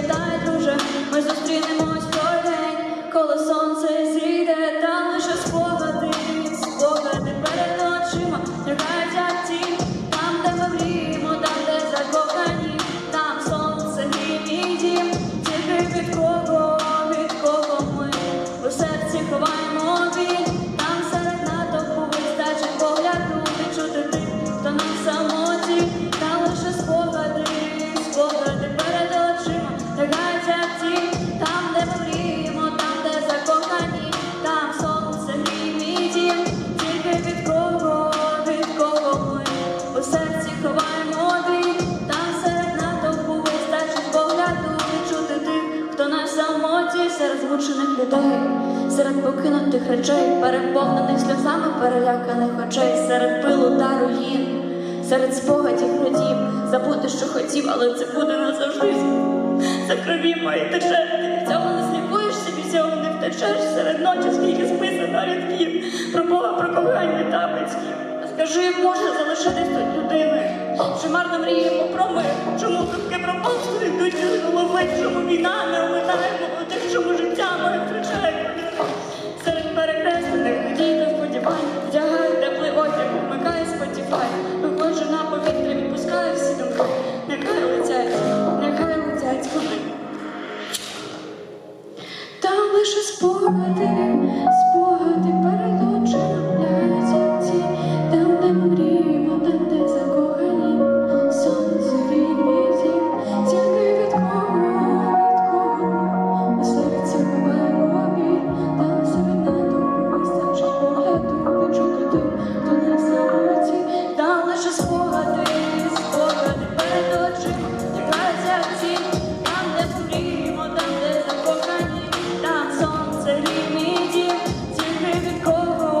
sociedad. Самоті серед змучених людей, серед покинутих речей, переповнених сльозами переляканих очей, серед пилу та руїн, серед спогадів родів, забути, що хотів, але це буде назавжди. За крові мої тече, від цього не сліпуєшся, від цього не втечеш серед ночі, скільки списано рядків про Бога, про кохання та. Скажи, як може залишитись тут людини? Чи марно мріємо про мир? Чому думки про помсту йдуть із голови? Чому війна не лише спогади